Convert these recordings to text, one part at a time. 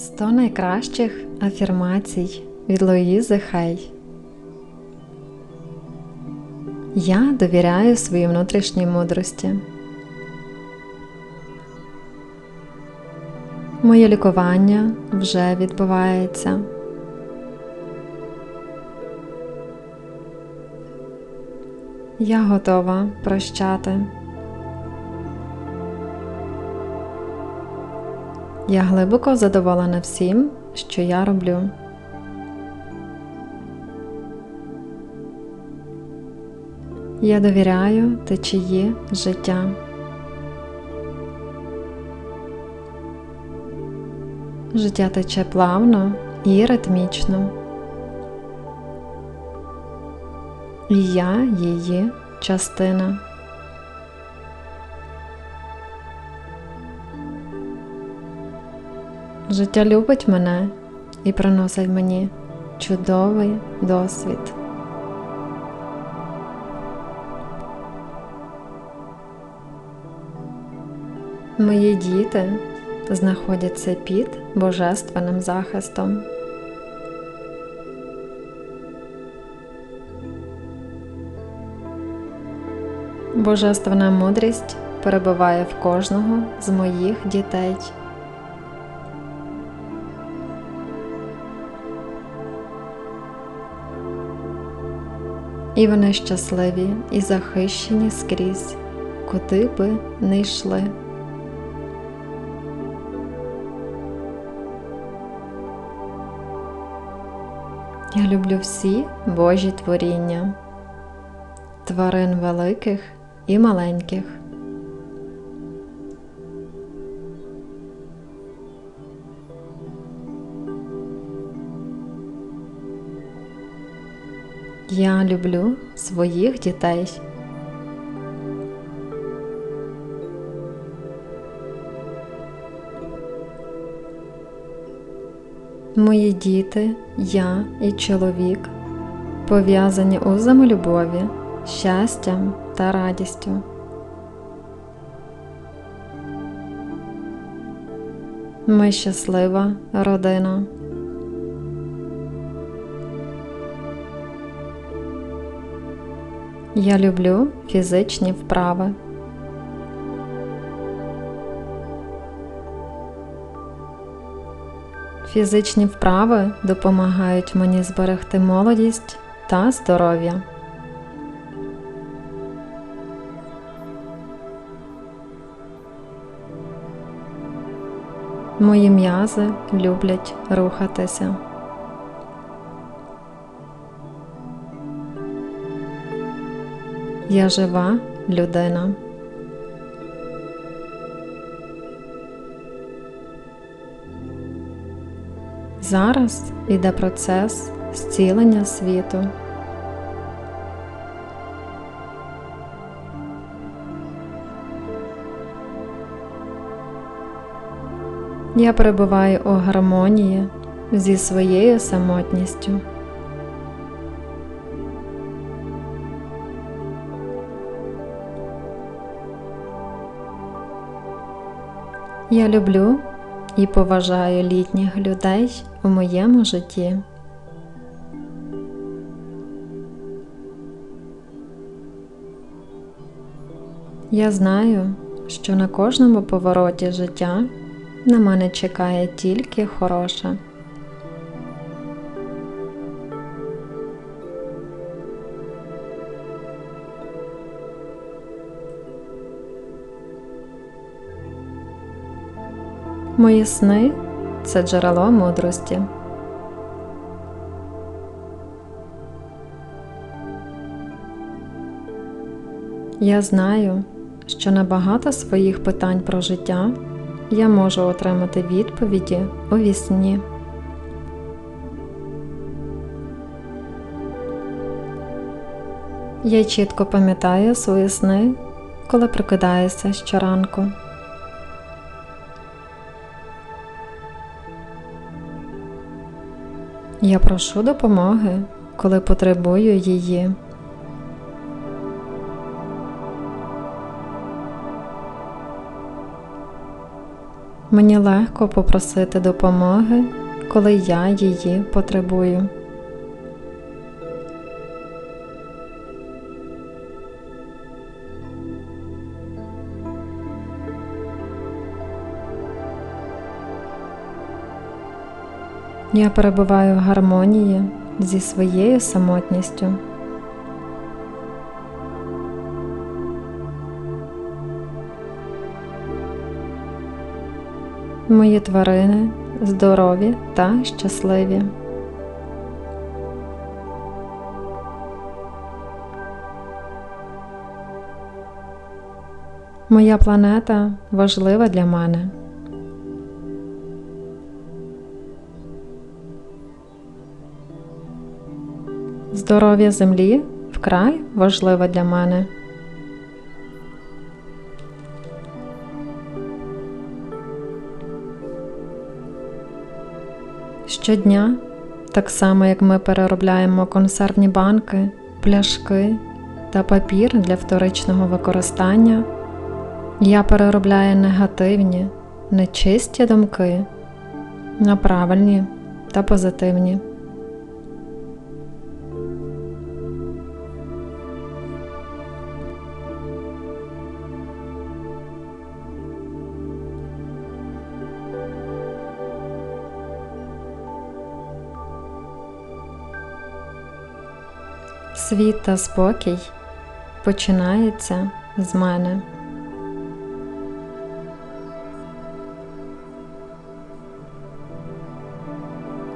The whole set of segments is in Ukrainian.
100 найкращих афірмацій від Луїзи Хей. Я довіряю своїй внутрішній мудрості. Моє лікування вже відбувається. Я готова прощати. Я глибоко задоволена всім, що я роблю. Я довіряю течії життя. Життя тече плавно і ритмічно. І я її частина. Життя любить мене і приносить мені чудовий досвід. Мої діти знаходяться під божественним захистом. Божественна мудрість перебуває в кожного з моїх дітей. І вони щасливі і захищені скрізь, куди би не йшли. Я люблю всі Божі творіння, тварин великих і маленьких. Я люблю своїх дітей. Мої діти, я і чоловік пов'язані узами любові, щастям та радістю. Ми щаслива родина. Я люблю фізичні вправи. Фізичні вправи допомагають мені зберегти молодість та здоров'я. Мої м'язи люблять рухатися. Я жива людина. Зараз іде процес зцілення світу. Я перебуваю у гармонії зі своєю самотністю. Я люблю і поважаю літніх людей у моєму житті. Я знаю, що на кожному повороті життя на мене чекає тільки хороше. Мої сни це джерело мудрості. Я знаю, що на багато своїх питань про життя я можу отримати відповіді у вісні. Я чітко пам'ятаю свої сни, коли прокидаюся щоранку. Я прошу допомоги, коли потребую її. Мені легко попросити допомоги, коли я її потребую. Я перебуваю в гармонії зі своєю самотністю. Мої тварини здорові та щасливі. Моя планета важлива для мене. Здоров'я землі вкрай важливе для мене. Щодня, так само як ми переробляємо консервні банки, пляшки та папір для вторичного використання, я переробляю негативні, нечисті думки на правильні та позитивні. Світ та спокій починається з мене.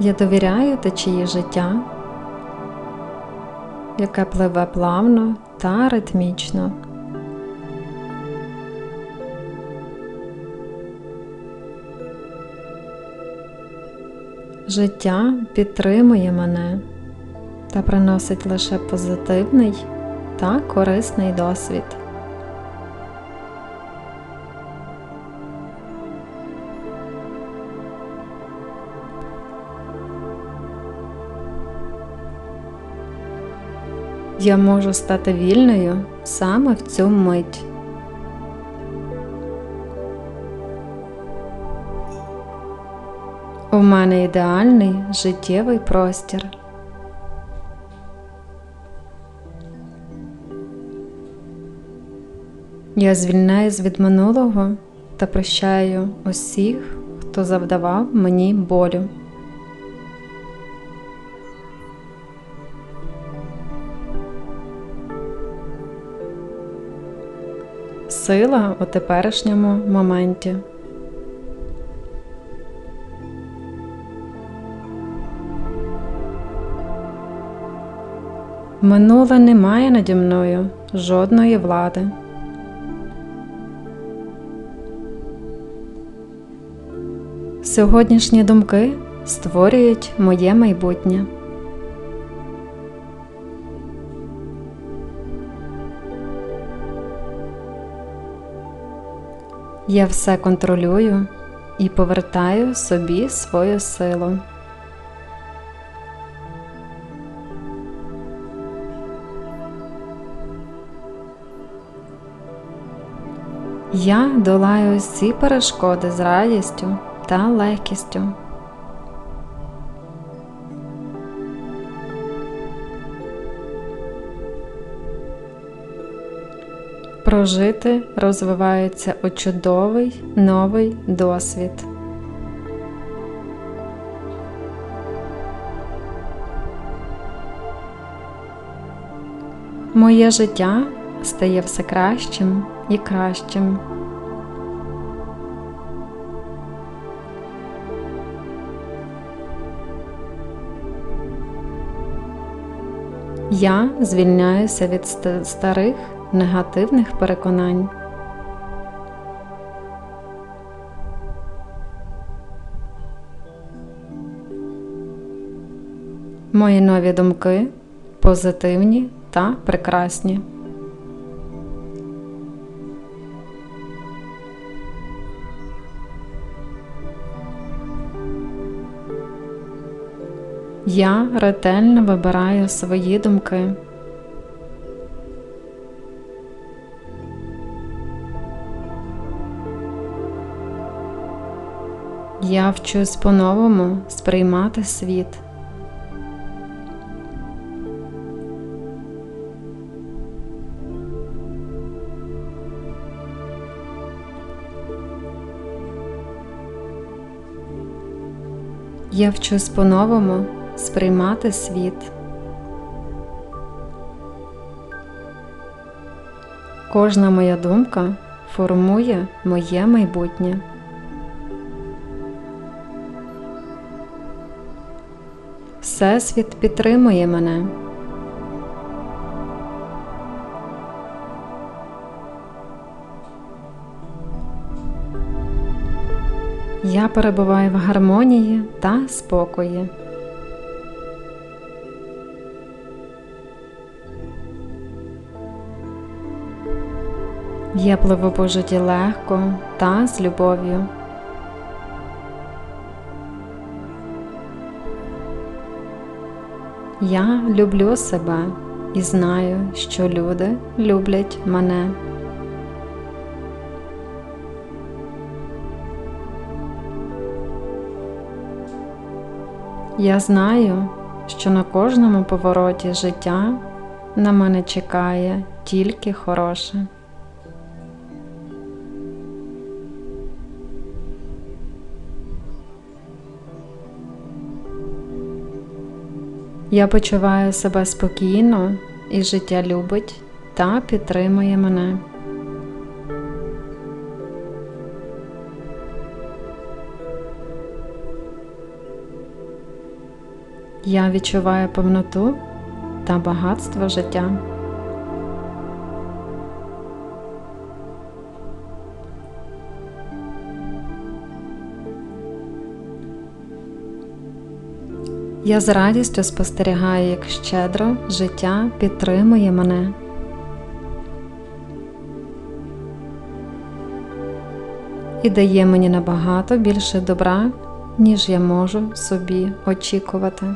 Я довіряю течії життя, яке пливе плавно та ритмічно. Життя підтримує мене та приносить лише позитивний та корисний досвід. Я можу стати вільною саме в цю мить. У мене ідеальний життєвий простір. Я звільняюсь від минулого та прощаю усіх, хто завдавав мені болю. Сила у теперішньому моменті. Минуле не має наді мною жодної влади. Сьогоднішні думки створюють моє майбутнє. Я все контролюю і повертаю собі свою силу. Я долаю всі перешкоди з радістю та легкістю. Прожити розвивається у чудовий новий досвід. Моє життя стає все кращим і кращим. Я звільняюся від старих негативних переконань. Мої нові думки позитивні та прекрасні. Я ретельно вибираю свої думки. Я вчусь по-новому сприймати світ. Я вчусь по-новому сприймати світ. Кожна моя думка формує моє майбутнє. Всесвіт підтримує мене. Я перебуваю в гармонії та спокої. Я пливу по житті легко та з любов'ю. Я люблю себе і знаю, що люди люблять мене. Я знаю, що на кожному повороті життя на мене чекає тільки хороше. Я почуваю себе спокійно і життя любить та підтримує мене. Я відчуваю повноту та багатство життя. Я з радістю спостерігаю, як щедро життя підтримує мене. І дає мені набагато більше добра, ніж я можу собі очікувати.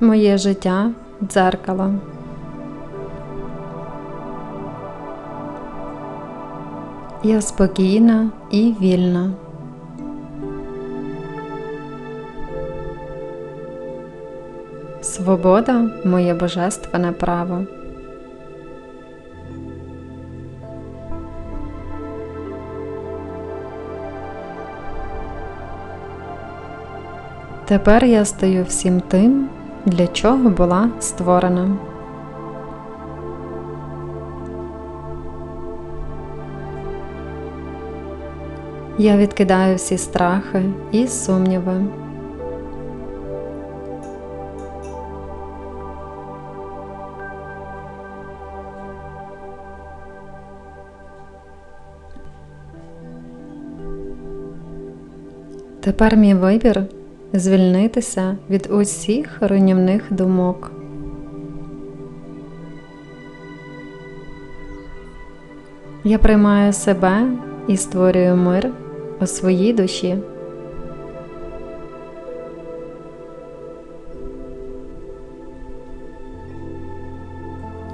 Моє життя дзеркало. Я спокійна і вільна. Свобода моє божественне право. Тепер я стаю всім тим, для чого була створена. Я відкидаю всі страхи і сумніви. Тепер мій вибір звільнитися від усіх руйнівних думок. Я приймаю себе і створюю мир у своїй душі.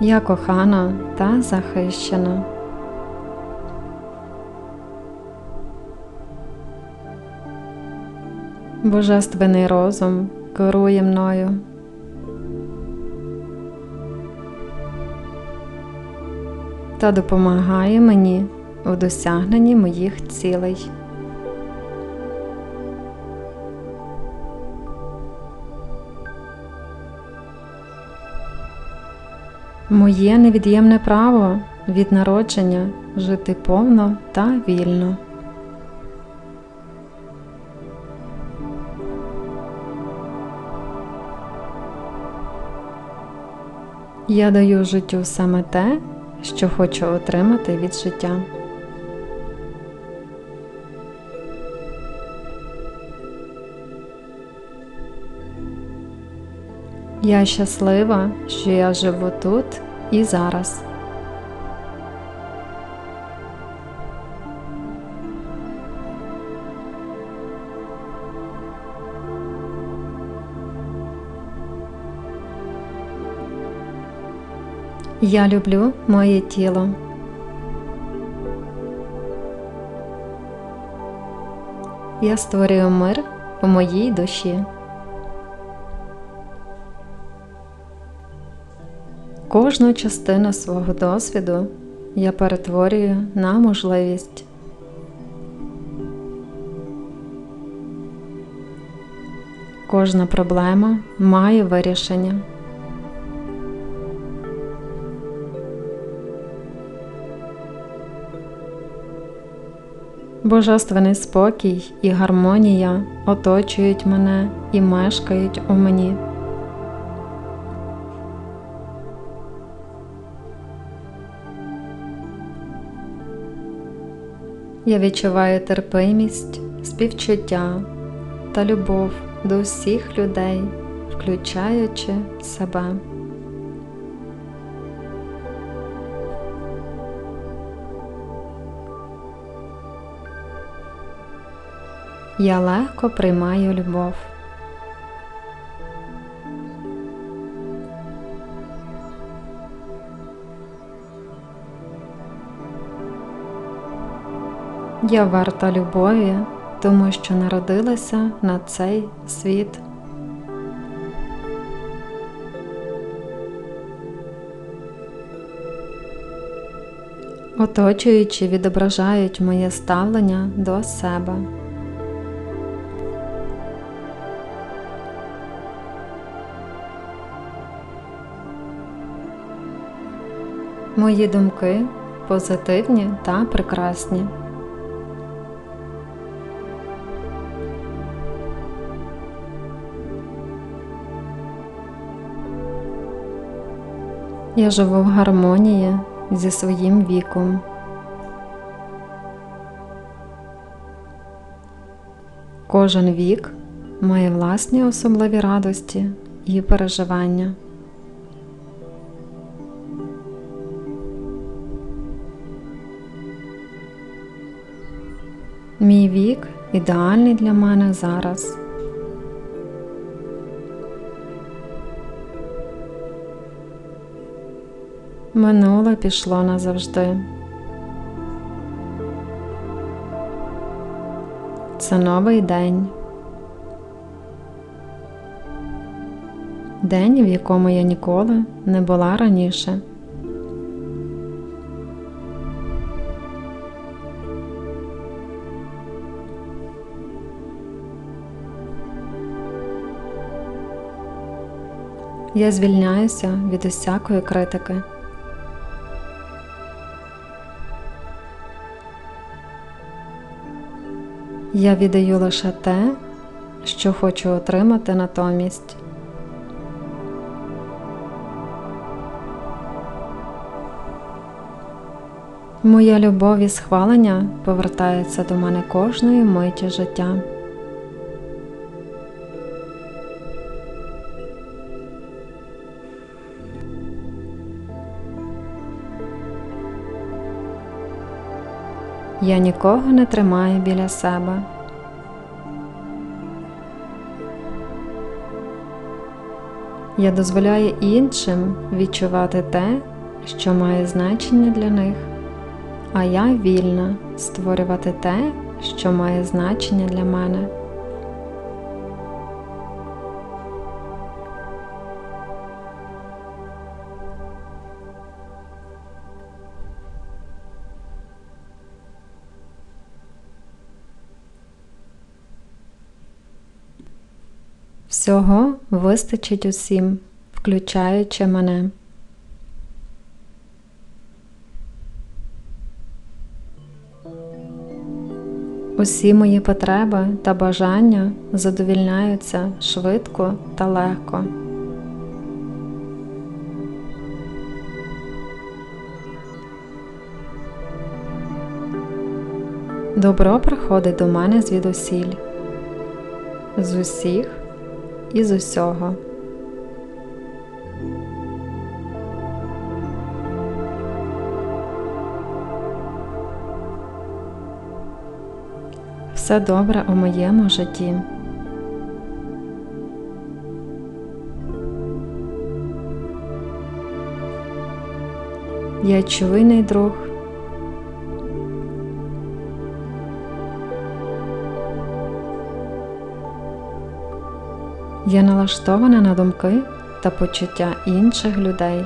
Я кохана та захищена. Божественний розум керує мною. Та допомагає мені у досягненні моїх цілей. Моє невід'ємне право від народження жити повно та вільно. Я даю життю саме те, що хочу отримати від життя. Я щаслива, що я живу тут і зараз. Я люблю моє тіло. Я створюю мир у моїй душі. Кожну частину свого досвіду я перетворюю на можливість. Кожна проблема має вирішення. Божественний спокій і гармонія оточують мене і мешкають у мені. Я відчуваю терпимість, співчуття та любов до всіх людей, включаючи себе. Я легко приймаю любов. Я варта любові, тому що народилася на цей світ. Оточуючи відображають моє ставлення до себе. Мої думки позитивні та прекрасні. Я живу в гармонії зі своїм віком. Кожен вік має власні особливі радості і переживання. Мій вік ідеальний для мене зараз. Минуле пішло назавжди. Це новий день. День, в якому я ніколи не була раніше. Я звільняюся від усякої критики. Я віддаю лише те, що хочу отримати натомість. Моя любов і схвалення повертається до мене кожної миті життя. Я нікого не тримаю біля себе. Я дозволяю іншим відчувати те, що має значення для них, а я вільна створювати те, що має значення для мене. Всього вистачить усім, включаючи мене. Усі мої потреби та бажання задовільняються швидко та легко. Добро приходить до мене звідусіль, з усіх і з усього. Все добре у моєму житті. Я чуйний друг. Я налаштована на думки та почуття інших людей.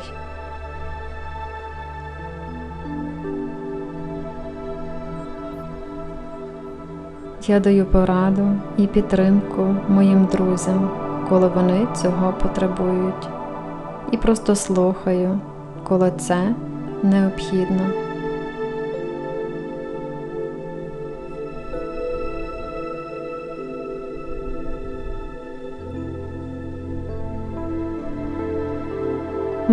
Я даю пораду і підтримку моїм друзям, коли вони цього потребують, і просто слухаю, коли це необхідно.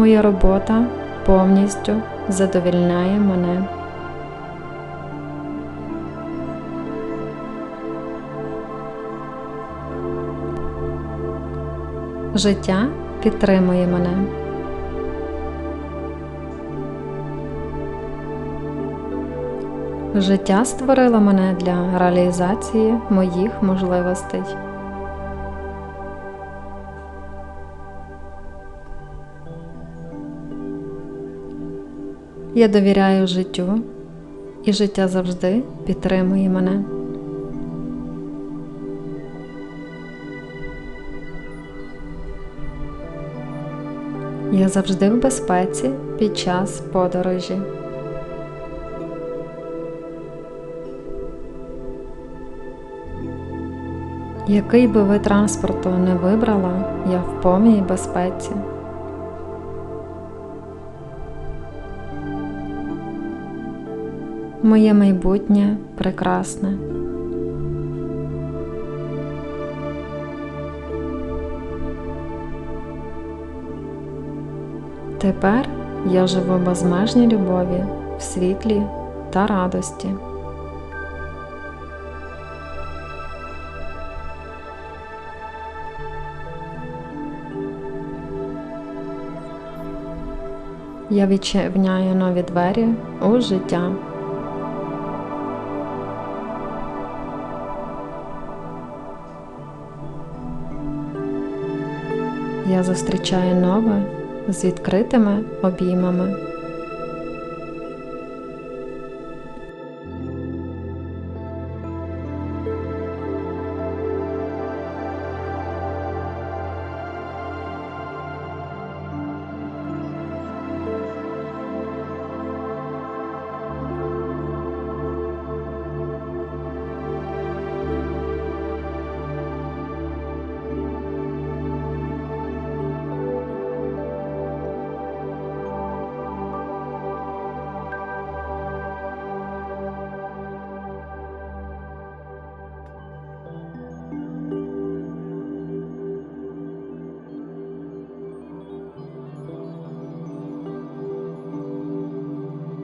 Моя робота повністю задовільняє мене. Життя підтримує мене. Життя створило мене для реалізації моїх можливостей. Я довіряю життю, і життя завжди підтримує мене. Я завжди в безпеці під час подорожі. Який би ви транспорту не вибрала, я в повній безпеці. Моє майбутнє прекрасне. Тепер я живу в безмежній любові, в світлі та радості. Я відчиняю нові двері у життя. Я зустрічаю нове з відкритими обіймами.